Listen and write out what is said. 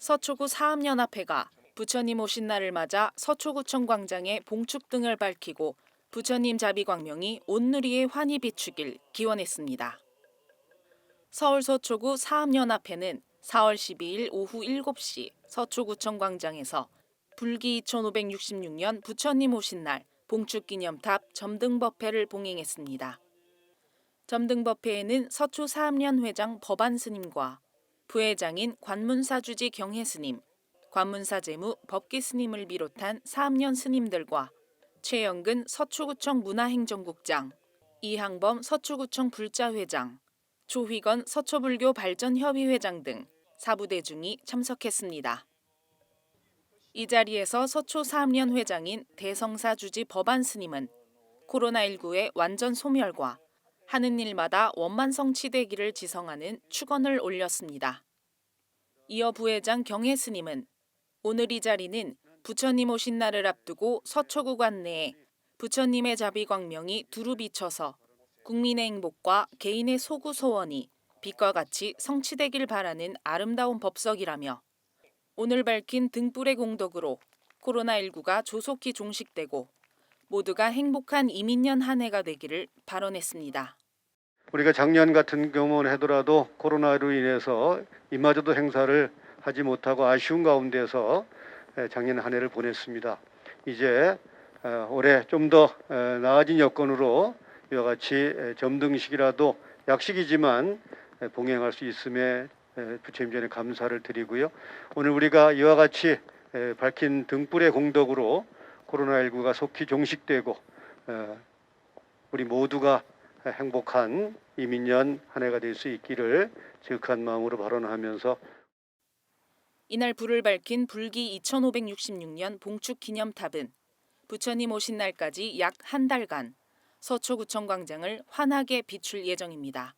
서초구 사암연합회가 부처님 오신 날을 맞아 서초구청 광장에 봉축 등을 밝히고 부처님 자비 광명이 온누리의 환히 비추길 기원했습니다. 서울 서초구 사암연합회는 4월 12일 오후 7시 서초구청 광장에서 불기 2566년 부처님 오신 날 봉축기념탑 점등법회를 봉행했습니다. 점등법회에는 서초 사암련 회장 법안 스님과 부회장인 관문사 주지 경혜 스님, 관문사 재무 법기 스님을 비롯한 사암련 스님들과 최영근 서초구청 문화행정국장, 이항범 서초구청 불자회장, 조휘건 서초불교 발전협의 회장 등 사부대중이 참석했습니다. 이 자리에서 서초 사암련 회장인 대성사 주지 법안 스님은 코로나19의 완전 소멸과 하는 일마다 원만 성취되기를 지성하는 축원을 올렸습니다. 이어 부회장 경혜 스님은 오늘 이 자리는 부처님 오신 날을 앞두고 서초구 관내에 부처님의 자비 광명이 두루 비쳐서 국민의 행복과 개인의 소구 소원이 빛과 같이 성취되길 바라는 아름다운 법석이라며 오늘 밝힌 등불의 공덕으로 코로나19가 조속히 종식되고 모두가 행복한 이민년 한 해가 되기를 발언했습니다. 우리가 작년 같은 경우는 하더라도 코로나로 인해서 이마저도 행사를 하지 못하고 아쉬운 가운데서 에, 작년 한 해를 보냈습니다. 이제 어, 올해 좀 더 나아진 여건으로 이와 같이 에, 점등식이라도 약식이지만 에, 봉행할 수 있음에 에, 부처님 전에 감사를 드리고요. 오늘 우리가 이와 같이 에, 밝힌 등불의 공덕으로 코로나19가 속히 종식되고 어, 우리 모두가 행복한 이민년 한 해가 될 수 있기를 지극한 마음으로 발언하면서 이날 불을 밝힌 불기 2566년 봉축 기념탑은 부처님 오신 날까지 약 한 달간 서초구청 광장을 환하게 비출 예정입니다.